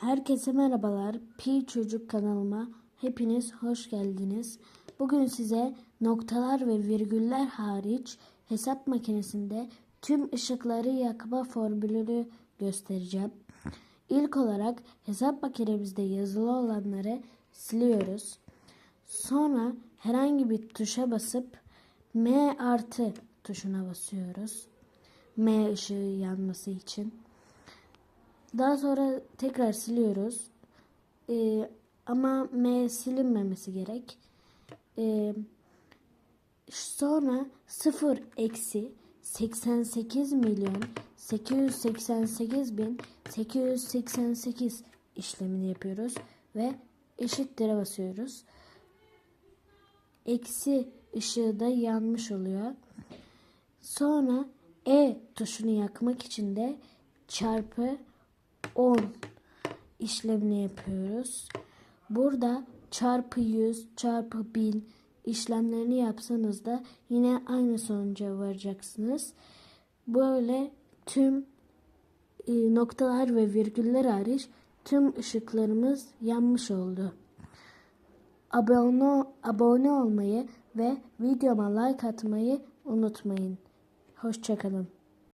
Herkese merhabalar. Pi Çocuk kanalıma hepiniz hoş geldiniz. Bugün size noktalar ve virgüller hariç hesap makinesinde tüm ışıkları yakma formülünü göstereceğim. İlk olarak hesap makinemizde yazılı olanları siliyoruz. Sonra herhangi bir tuşa basıp M artı tuşuna basıyoruz. M ışığı yanması için. Daha sonra tekrar siliyoruz. Ee, ama M silinmemesi gerek. Ee, sonra 0 eksi 88 milyon 888 bin 888 işlemini yapıyoruz ve eşittir'e basıyoruz. Eksi ışığı da yanmış oluyor. Sonra E tuşunu yakmak için de çarpı 10 işlemini yapıyoruz. Burada çarpı 100, çarpı 1000 işlemlerini yapsanız da yine aynı sonuca varacaksınız. Böyle tüm e, noktalar ve virgüller hariç tüm ışıklarımız yanmış oldu. Abone, abone olmayı ve videoma like atmayı unutmayın. Hoşçakalın.